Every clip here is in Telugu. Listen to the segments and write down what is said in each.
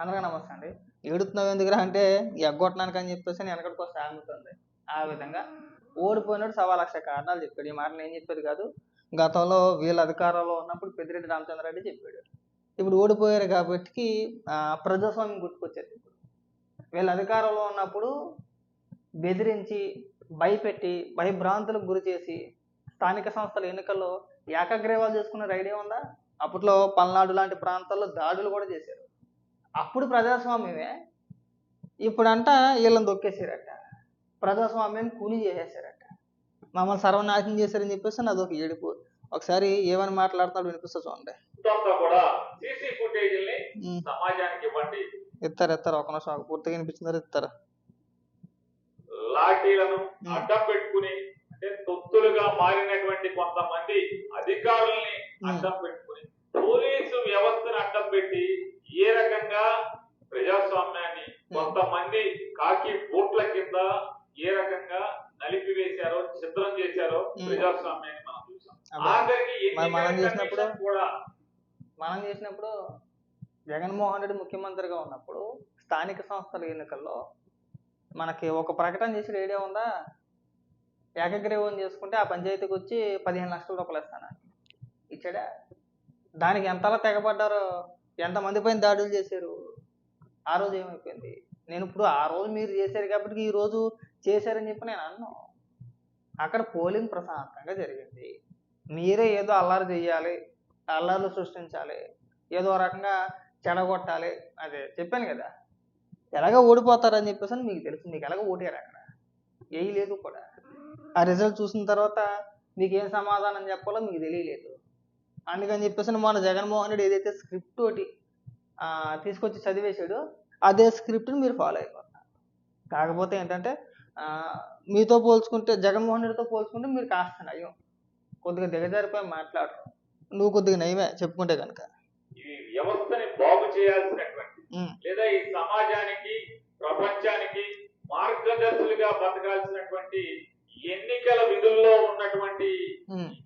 అందరికీ నమస్తే అండి ఏడుతున్నావు ఎందుకురా అంటే ఎగ్గొట్టడానికి అని చెప్పేసి నేను వెనకటికి వస్తే ఆగుతుంది. ఆ విధంగా ఓడిపోయినాడు సవా లక్ష కారణాలు చెప్పాడు. ఈ మాట నేను చెప్పేది కాదు గతంలో వీళ్ళ అధికారంలో ఉన్నప్పుడు పెద్దిరెడ్డి రామచంద్రారెడ్డి చెప్పాడు. ఇప్పుడు ఓడిపోయారు కాబట్టి ప్రజాస్వామ్యం గుర్తుకొచ్చారు ఇప్పుడు. వీళ్ళ అధికారంలో ఉన్నప్పుడు బెదిరించి భయపెట్టి భయభ్రాంతులకు గురి చేసి స్థానిక సంస్థల ఎన్నికల్లో ఏకగ్రీవాలు చేసుకునే ఐడియా ఉందా? అప్పట్లో పల్నాడు లాంటి ప్రాంతాల్లో దాడులు కూడా చేశారు. అప్పుడు ప్రజాస్వామ్యమే. ఇప్పుడంట వీళ్ళని దొక్కేసారట. ప్రజాస్వామ్యం కూలి చేసేసారట. మమ్మల్ని సర్వనాశనం చేశారని చెప్పేసి నాది ఒక ఏడుపు. ఒకసారి ఏమని మాట్లాడుతున్నాడు వినిపిస్తా చూడండి. ఇస్తారు ఇస్తారు ఒక నిమిషం. పూర్తిగా వినిపించిందా ఇస్తారు లాఠీలను. అడ్డం పెట్టుకుని అంటే తొత్తులుగా మారినటువంటి కొంతమంది అధికారుల్ని. అడ్డం పెట్టుకుని పోలీసు వ్యవస్థను అడ్డం పెట్టి ఏ రకంగా ప్రజాస్వామ్యాన్ని కొంతమంది కాకి బూట్ల కింద ఏ రకంగా నలిపివేశారో చిత్రం చేశారో ఉమ్. ప్రజాస్వామ్యాన్ని మనం చూసాం అదే. ఆఖరికి మరి మనం చేసినప్పుడు? మనం చేసినప్పుడు జగన్మోహన్ రెడ్డి ముఖ్యమంత్రిగా ఉన్నప్పుడు స్థానిక సంస్థల ఎన్నికల్లో మనకి ఒక ప్రకటన చేసి ఐడియా ఉందా? ఏకగ్రీవం చేసుకుంటే ఆ పంచాయతీకి వచ్చి పదిహేను లక్షల రూపాయలు ఇస్తాను ఇచ్చాడా? దానికి ఎంతలా తెగబడ్డారో ఎంతమంది పైన దాడులు చేశారు? ఆ రోజు ఏమైపోయింది? నేను ఇప్పుడు ఆ రోజు మీరు చేశారు కాబట్టి ఈ రోజు చేశారని చెప్పి నేను అన్నాను. అక్కడ పోలింగ్ ప్రశాంతంగా జరిగింది. మీరే ఏదో అల్లరి చేయాలి అల్లర్లు సృష్టించాలి ఏదో రకంగా చెడగొట్టాలి. అదే చెప్పాను కదా. ఎలాగ ఓడిపోతారని చెప్పేసి అని మీకు తెలుసు మీకు ఎలాగ ఓటారు అక్కడ. ఏయి లేదు కూడా. ఆ రిజల్ట్ చూసిన తర్వాత మీకు ఏం సమాధానం చెప్పాలో మీకు తెలియలేదు. అందుకని చెప్పేసి మన జగన్మోహన్ రెడ్డి ఏదైతే స్క్రిప్ట్ ఒకటి తీసుకొచ్చి చదివేశాడో అదే స్క్రిప్ట్ని మీరు ఫాలో అయిపోతారు. కాకపోతే ఏంటంటే మీతో పోల్చుకుంటే జగన్మోహన్ రెడ్డితో పోల్చుకుంటే మీరు కాస్త నయం. కొద్దిగా దిగజారిపోయి మాట్లాడరు నువ్వు కొద్దిగా నయమే చెప్పుకుంటే కనుక ఈ వ్యవస్థని బాగు చేయాల్సినటువంటి లేదా ఈ సమాజానికి ప్రపంచానికి మార్గదర్శులుగా బతకాల్సినటువంటి ఎన్నికల విధుల్లో ఉన్నటువంటి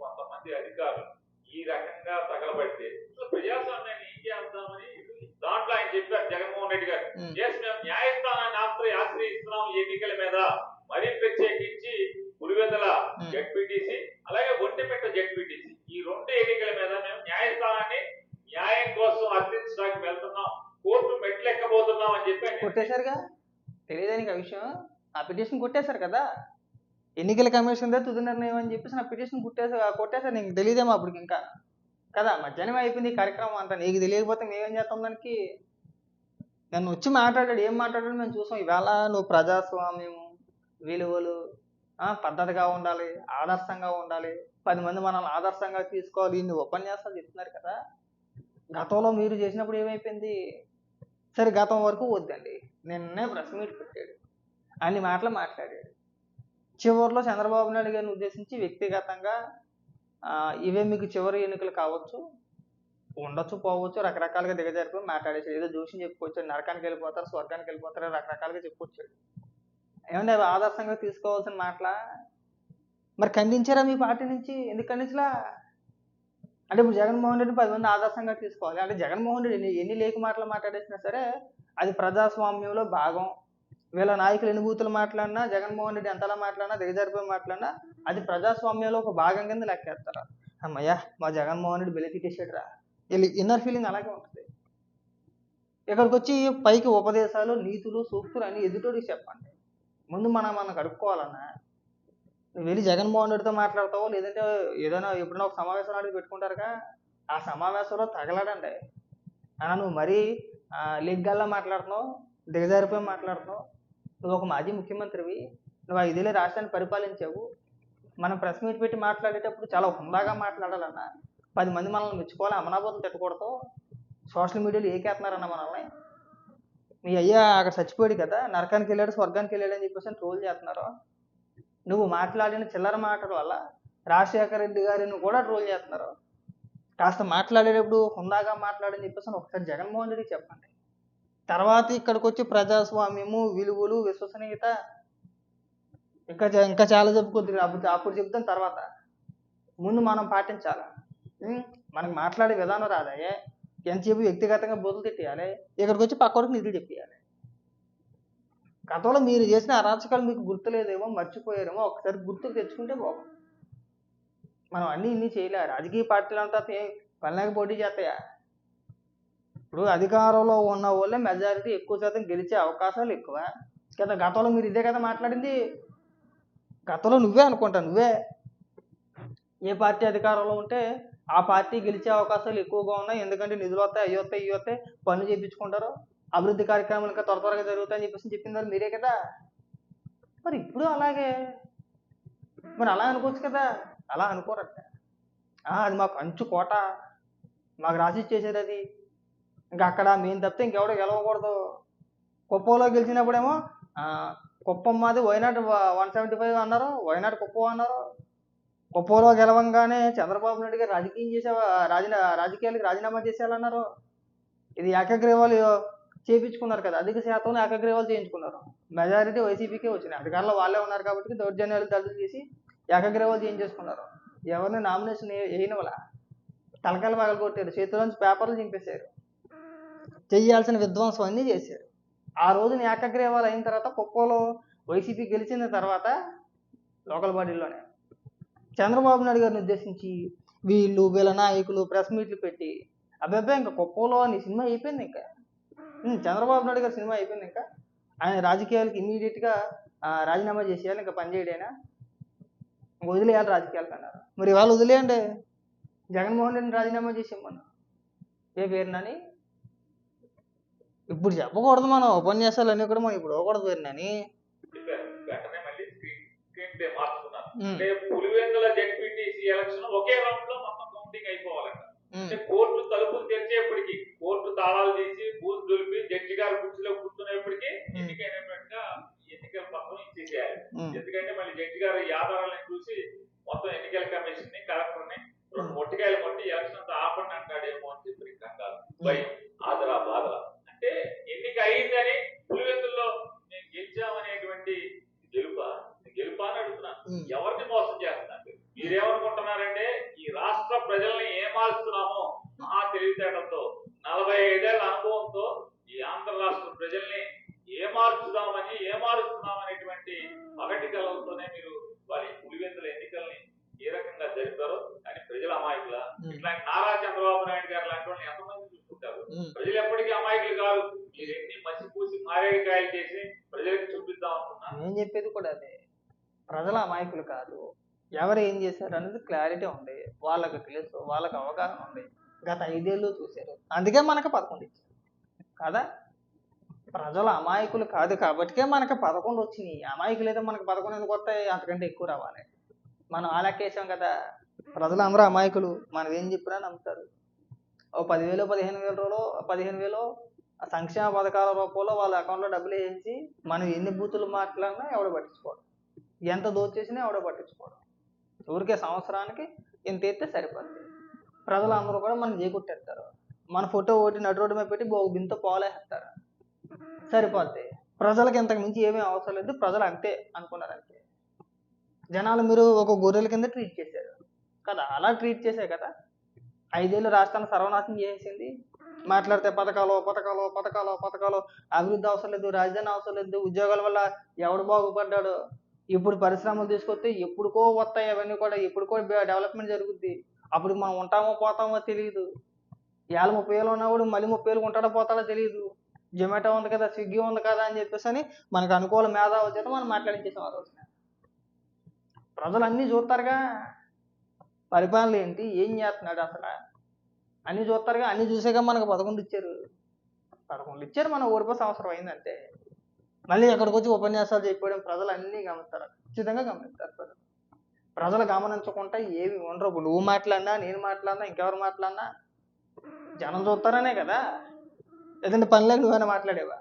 కొంతమంది అధికారులు ఈ రకంగా తగలబడితే ప్రజాస్వామ్యాన్ని ఏం చేద్దామని దాంట్లో ఆయన చెప్పారు జగన్మోహన్ రెడ్డి గారు. ఎస్ మేము న్యాయస్థానాన్ని ఆశ్రయ ఆశ్రయిస్తున్నాం ఎన్నికల మీద. మరీ ప్రత్యేకించి పులివెందల. జెడ్పీటీసీ అలాగే ఒంటిమిట్ట జడ్పీటీసీ. ఈ రెండు ఎన్నికల మీద మేము న్యాయస్థానాన్ని న్యాయం కోసం అర్థించడానికి వెళ్తున్నాం. కోర్టు మెట్లెక్కబోతున్నాం అని చెప్పి కొట్టేశారుగా? తెలియదానికి ఆ విషయం. ఆ పిటిషన్ కొట్టేశారు కదా? ఎన్నికల కమిషన్ దే తుది నిర్ణయం అని చెప్పేసి నా పిటిషన్ కొట్టేసా కొట్టేశారు. నీకు తెలియదేమో అప్పటికి ఇంకా. కదా మధ్యాహ్నం అయిపోయింది కార్యక్రమం అంతా. నీకు తెలియకపోతే మేమేం చేస్తాం దానికి? నన్ను వచ్చి మాట్లాడాడు. ఏం మాట్లాడాడు మేము చూసాం. ఈవేళ నువ్వు ప్రజాస్వామ్యము విలువలు పద్ధతిగా ఉండాలి ఆదర్శంగా ఉండాలి. పది మంది మనల్ని ఆదర్శంగా తీసుకోవాలి. ఇన్ని ఉపన్యాసాలు చెప్తున్నారు కదా. గతంలో మీరు చేసినప్పుడు ఏమైపోయింది? సరే గతం వరకు వద్దండి. నిన్నే ప్రెస్ మీట్ పెట్టాడు. అన్ని మాటలు మాట్లాడాడు. చివరిలో చంద్రబాబు నాయుడు గారిని ఉద్దేశించి వ్యక్తిగతంగా ఇవే మీకు చివరి ఎన్నికలు కావచ్చు. ఉండొచ్చు పోవచ్చు రకరకాలుగా దిగజారిపోయి మాట్లాడేసాడు ఏదో జోషిని చెప్పుకొచ్చాడు. నరకానికి వెళ్ళిపోతారు స్వర్గానికి వెళ్ళిపోతారు రకరకాలుగా చెప్పుకొచ్చాడు. ఏమంటే ఆదర్శంగా తీసుకోవాల్సిన మాటల? మరి ఖండించారా మీ పార్టీ నుంచి? ఎందుకు ఖండించలా? అంటే ఇప్పుడు జగన్మోహన్ రెడ్డి పది మంది ఆదర్శంగా తీసుకోవాలి. అంటే జగన్మోహన్ రెడ్డి ఎన్ని లేఖ లేక మాటలు మాట్లాడేసినా సరే అది ప్రజాస్వామ్యంలో భాగం. వీళ్ళ నాయకులు ఎన్ని బూతులు మాట్లాడినా జగన్మోహన్ రెడ్డి ఎంతలా మాట్లాడినా దిగజారిపోయి మాట్లాడినా అది ప్రజాస్వామ్యంలో ఒక భాగం కింద లెక్కేస్తారు. అమ్మయ్యా మా జగన్మోహన్ రెడ్డి బెలితికేసాడురా వీళ్ళ ఇన్నర్ ఫీలింగ్ అలాగే ఉంటుంది. ఇక్కడికి వచ్చి పైకి ఉపదేశాలు నీతులు సూక్తులు అని ఎదుటోడికి చెప్పండి. ముందు మనం మనం కడుక్కోవాలన్నా? నువ్వు వెళ్ళి జగన్మోహన్ రెడ్డితో మాట్లాడతావు లేదంటే ఏదైనా ఎప్పుడైనా ఒక సమావేశం నాడు పెట్టుకుంటారుగా? ఆ సమావేశంలో తగలడండి. అన్న నువ్వు మరీ లిగ్గల్లా మాట్లాడుతున్నావు దిగజారిపోయి మాట్లాడుతున్నావు. నువ్వు ఒక మాజీ ముఖ్యమంత్రివి. నువ్వు ఐదేళ్ళే రాష్ట్రాన్ని పరిపాలించావు. మనం ప్రెస్ మీట్ పెట్టి మాట్లాడేటప్పుడు చాలా హుందాగా మాట్లాడాలన్నా. పది మంది మనల్ని మెచ్చుకోవాలి అమనాబోతులు తిట్టకూడదు. సోషల్ మీడియాలో ఏకేస్తున్నారన్న మనల్ని? మీ అయ్యా అక్కడ చచ్చిపోయాడు కదా నరకానికి వెళ్ళాడు స్వర్గానికి వెళ్ళాడు అని చెప్పేసి ట్రోల్ చేస్తున్నారు. నువ్వు మాట్లాడిన చిల్లర మాటల వల్ల రాజశేఖర రెడ్డి గారిని కూడా ట్రోల్ చేస్తున్నారు. కాస్త మాట్లాడేటప్పుడు హుందాగా మాట్లాడని చెప్పేసి ఒకసారి జగన్మోహన్ రెడ్డికి చెప్పండి. తర్వాత ఇక్కడికి వచ్చి ప్రజాస్వామ్యము విలువలు విశ్వసనీయత ఇంకా ఇంకా చాలా చెప్పుకోద్ది అప్పుడు అప్పుడు చెప్తాను తర్వాత. ముందు మనం పాటించాలి. మనకి మనకు మాట్లాడే విధానం రాదాయే ఎంతసేపు వ్యక్తిగతంగా బోతులు తిట్టేయాలి. ఇక్కడికి వచ్చి పక్కడికి నిధులు చెప్పేయాలి. గతంలో మీరు చేసిన అరాచకాలు మీకు గుర్తులేదేమో మర్చిపోయారేమో ఒకసారి గుర్తుకు తెచ్చుకుంటే బాగుంది మనం అన్నీ ఇన్ని చేయలే. రాజకీయ పార్టీలు అంతా పల్లెకి పోటీ చేస్తాయా? ఇప్పుడు అధికారంలో ఉన్న వాళ్ళే మెజారిటీ ఎక్కువ శాతం గెలిచే అవకాశాలు ఎక్కువ. కదా గతంలో మీరు ఇదే కదా మాట్లాడింది? గతంలో నువ్వే అనుకుంటా నువ్వే. ఏ పార్టీ అధికారంలో ఉంటే ఆ పార్టీ గెలిచే అవకాశాలు ఎక్కువగా ఉన్నాయి. ఎందుకంటే నిధులు వస్తాయి అవి వస్తాయి ఇవి వస్తాయి. పనులు చేయించుకుంటారు అభివృద్ధి కార్యక్రమాలు ఇంకా త్వర త్వరగా జరుగుతాయని చెప్పేసి చెప్పింది మీరే కదా? మరి ఇప్పుడు అలాగే మరి అలా అనుకోవచ్చు కదా? అలా అనుకోరట అది మాకు అంచు కోట. మాకు రాసి ఇచ్చేసేది అది. ఇంకా అక్కడ మేము తప్పితే ఇంకెవడో గెలవకూడదు. కుప్పంలో గెలిచినప్పుడేమో కుప్పం మాది వైనాడు వన్ సెవెంటీ ఫైవ్ అన్నారు. వైనాడు కుప్పం అన్నారు. ఒప్పోలో గెలవంగానే చంద్రబాబు నాయుడు గారు రాజకీయం చేసే రాజీనా రాజకీయాలకు రాజీనామా చేసేయాలన్నారు. ఇది ఏకగ్రీవాలు చేయించుకున్నారు కదా అధిక శాతం ఏకగ్రీవాలు చేయించుకున్నారు. మెజారిటీ వైసీపీకే వచ్చినాయి. అధికారులు వాళ్ళే ఉన్నారు కాబట్టి దౌర్జన్యాలు దళితులు చేసి ఏకగ్రీవాలు చేయించేసుకున్నారు. ఎవరిని నామినేషన్ వేయని వాళ్ళ తలకాయలు పగలు కొట్టారు. చేతిలోంచి పేపర్లు చింపేశారు. చేయాల్సిన విధ్వంసం అన్నీ చేశారు. ఆ రోజున ఏకగ్రీవాలు అయిన తర్వాత కుప్పంలో వైసీపీ గెలిచిన తర్వాత లోకల్ బాడీలోనే. చంద్రబాబు నాయుడు గారిని ఉద్దేశించి వీళ్ళు వీళ్ళ నాయకులు ప్రెస్ మీట్లు పెట్టి అబ్బాయి ఇంకా కుప్పంలో నీ సినిమా అయిపోయింది ఇంకా. చంద్రబాబు నాయుడు గారి సినిమా అయిపోయింది ఇంకా. ఆయన రాజకీయాలకు ఇమీడియట్గా రాజీనామా చేసేయాలి ఇంకా పనిచేయడైనా వదిలేయాలి రాజకీయాలకు అన్నారు. మరి ఇవాళ వదిలేయండి. జగన్మోహన్ రెడ్డిని రాజీనామా చేసేయమన్నా ఏ పేరునని? ఇప్పుడు చెప్పకూడదు మనం ఉపన్యాసాలు అన్నీ కూడా మనం ఇప్పుడు ఇవ్వకూడదు పేరునని. అంటే పులివెందుల జెడ్పీటీసీ ఎలక్షన్ ఒకే రౌండ్లో మొత్తం కౌంటింగ్ అయిపోవాలంట. అంటే కోర్టు తలుపులు తెరిచేప్పటికి కోర్టు తాళాలు తీసి బూత్ దులిపి జడ్జి గారు కుర్చీలో కూర్చునేప్పటికి ఎన్నికైనట్టుగా ఎన్నికల పత్రం ఇచ్చేసేయాలి. ఎందుకంటే మళ్ళీ జడ్జి గారు ఈ ఆధారాలను చూసి ఎవరిని మోసం చేస్తున్నారు? మీరేమనుకుంటున్నారంటే ఈ రాష్ట్ర ప్రజల్ని ఏమారుస్తున్నామో ఆ తెలివితేటలతో నలభై ఐదేళ్ళ అనుభవంతో ఈ ఆంధ్ర రాష్ట్ర ప్రజల్ని ఏమార్చుదామని ఏమారుస్తున్నామనేటువంటి పగటి కలలతోనే మీరు వారి పులివెందుల ఎన్నికల్ని ఏ రకంగా జరిపారో కానీ ప్రజల అమాయకుల ఇట్లాంటి నారా చంద్రబాబు నాయుడు గారు లాంటి వాళ్ళని ఎంతమంది చూసుకుంటారు. ప్రజలు ఎప్పటికీ అమాయకులు కాదు మీరు ఎన్ని మసిపూసి మారేడుకాయలు చేసి ప్రజలకు చూపిద్దాం అనుకున్నా? నేను చెప్పేది కూడా అదే. ప్రజల అమాయకులు కాదు. ఎవరు ఏం చేశారు అనేది క్లారిటీ ఉంది వాళ్ళకి తెలుసు వాళ్ళకి అవగాహన ఉంది గత ఐదేళ్ళు చూశారు. అందుకే మనకు పదకొండు ఇచ్చారు. కదా? ప్రజల అమాయకులు కాదు కాబట్టికే మనకు పదకొండు వచ్చినాయి. అమాయకులు అయితే మనకు పదకొండు ఎందుకు వస్తాయి? అంతకంటే ఎక్కువ రావాలి. మనం ఆ కదా? ప్రజలు అందరూ అమాయకులు. మనం ఏం చెప్పినా నమ్ముతారు. ఓ పదివేలు పదిహేను వేల రోజులు పదిహేను వేలు సంక్షేమ పథకాల రూపంలో వాళ్ళ అకౌంట్లో డబ్బులు వేసి మనం ఎన్ని బూతులు మాట్లాడినా ఎవడు పట్టించుకోవడం ఎంత దోచేసినా ఎవడో పట్టించుకోవడం ఊరికే సంవత్సరానికి ఇంత ఎత్తే సరిపోద్ది. ప్రజలందరూ కూడా మనం చేకూట్టేస్తారు. మన ఫోటో ఒకటి నడు రోడ్డు మీద పెట్టి ఒక బింత పోలేస్తారు. సరిపోద్ది. ప్రజలకు ఇంతకు మించి ఏమీ అవసరం లేదు. ప్రజలు అంతే అనుకున్నారు అంతే. జనాలు మీరు ఒక గొర్రెల కింద ట్రీట్ చేశారు. కదా? అలా ట్రీట్ చేసే కదా? ఐదేళ్ళు రాష్ట్రాన్ని సర్వనాశనం చేసేసింది మాట్లాడితే పథకాలు పథకాలు పథకాలు పథకాలు. అభివృద్ధి అవసరం లేదు రాజధాని అవసరం లేదు. ఉద్యోగాల వల్ల ఎవడు బాగుపడ్డాడు? ఇప్పుడు పరిశ్రమలు తీసుకొస్తే ఎప్పుడుకో వస్తాయి అవన్నీ కూడా ఎప్పుడుకో డెవలప్మెంట్ జరుగుద్ది. అప్పుడు మనం ఉంటామో పోతామో తెలియదు ఏళ్ళ ముప్పై ఏళ్ళు ఉన్నవాడు మళ్ళీ ముప్పై ఏళ్ళు ఉంటాడో పోతాడో తెలియదు జొమాటో ఉంది కదా స్విగ్గీ ఉంది కదా అని చెప్పేసి అని మనకు అనుకూల మేధావు చేత మనం మాట్లాడించేసాం ఆ రోజున. ప్రజలు అన్నీ చూస్తారుగా. పరిపాలన ఏంటి? ఏం చేస్తున్నాడు అసలు? అన్నీ చూస్తారుగా. అన్నీ చూసాక మనకు పదకొండు ఇచ్చారు. పదకొండు ఇచ్చారు మనం ఓడిపోయి సంవత్సరం అయిందంటే మళ్ళీ ఎక్కడికి వచ్చి ఉపన్యాసాలు చెప్పడం ప్రజలు అన్నీ గమనిస్తారు. ఖచ్చితంగా గమనిస్తారు ప్రజలు. ప్రజలు గమనించకుండా ఏమి ఉండరు. నువ్వు మాట్లాడినా నేను మాట్లాడినా ఇంకెవరు మాట్లాడినా జనం చూస్తారనే కదా. లేదంటే పనిలేక నువ్వైనా మాట్లాడేవా?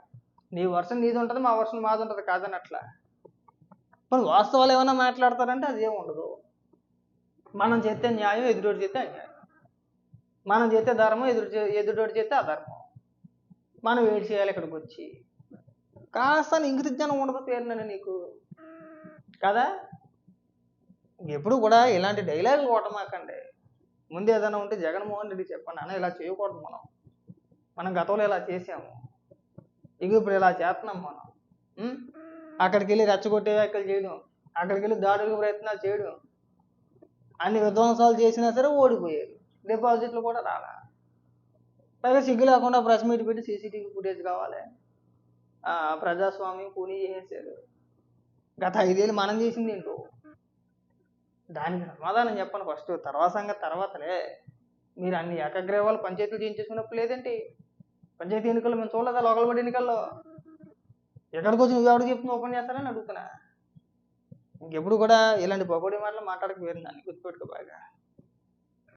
నీ వర్షం నీది ఉంటుంది మా వర్షం మాది ఉంటుంది కాదని అట్లా మరి వాస్తవాలు ఏమైనా మాట్లాడతారంటే అది ఏమి ఉండదు. మనం చేస్తే న్యాయం ఎదురోడు చేస్తే అన్యాయం. మనం చేస్తే ధర్మం ఎదురు చే- ఎదురోడు చేస్తే అధర్మం. మనం ఏడు చేయాలి ఇక్కడికి వచ్చి కాస్త ఇంగిత జ్ఞానం ఉండకపోతే పేరునని నీకు. కదా? ఎప్పుడు కూడా ఇలాంటి డైలాగులు కొట్టమాకండి. ముందు ఏదైనా ఉంటే జగన్మోహన్ రెడ్డి చెప్పండి. అన్న ఇలా చేయకూడదు మనం. మనం గతంలో ఇలా చేసాము ఇక ఇప్పుడు ఇలా చేస్తున్నాం మనం. అక్కడికి వెళ్ళి రెచ్చగొట్టే వ్యాఖ్యలు చేయడం. అక్కడికి వెళ్ళి దాడులకు ప్రయత్నాలు చేయడం. అన్ని విధ్వంసాలు చేసినా సరే ఓడిపోయారు. డిపాజిట్లు కూడా రాలా. పైగా సిగ్గు లేకుండా ప్రెస్ మీట్ పెట్టి సీసీటీవీ ఫుటేజ్ కావాలి. ప్రజాస్వామ్యం కూనీ చేసేసారు గత ఐదేళ్ళు మనం చేసింది ఏంటో? దానికి సమాధానం చెప్పండి ఫస్ట్. తర్వాత సంగతి తర్వాతలే. మీరు అన్ని ఏకగ్రీవాలు పంచాయతీలు చేయించేసుకున్నప్పుడు లేదంటే పంచాయతీ ఎన్నికల్లో మేము చూడలేదా? లోకల్ బడి ఎన్నికల్లో? ఎక్కడికి వచ్చి నువ్వు ఎవరికి చెప్తున్నా ఓపెన్ చేస్తారని అడుగుతున్నా. ఇంకెప్పుడు కూడా ఇలాంటి పొగడి మాటలు మాట్లాడక వేరు దాన్ని గుర్తుపెట్టుకో బాగా.